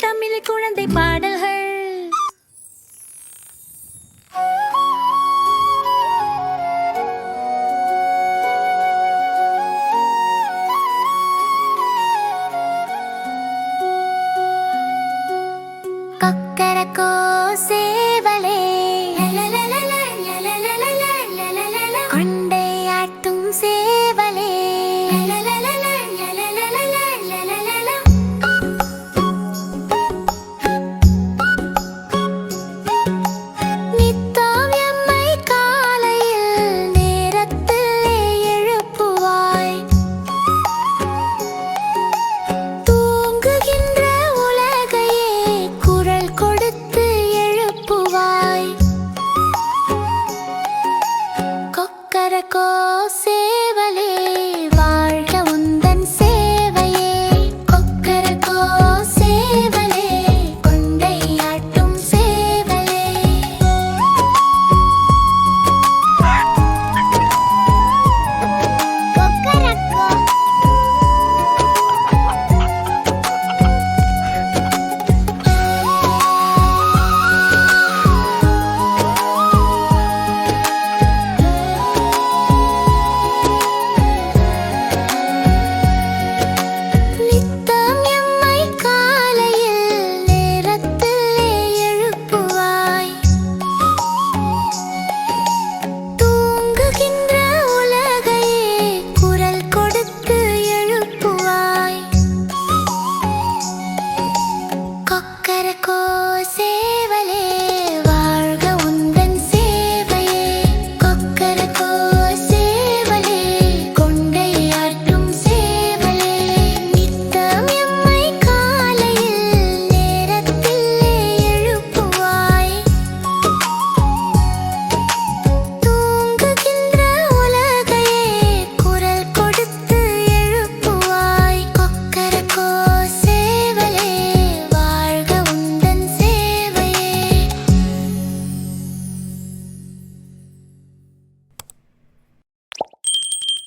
தமிழ் குழந்தை பாடல்கள். கொக்கை você valer.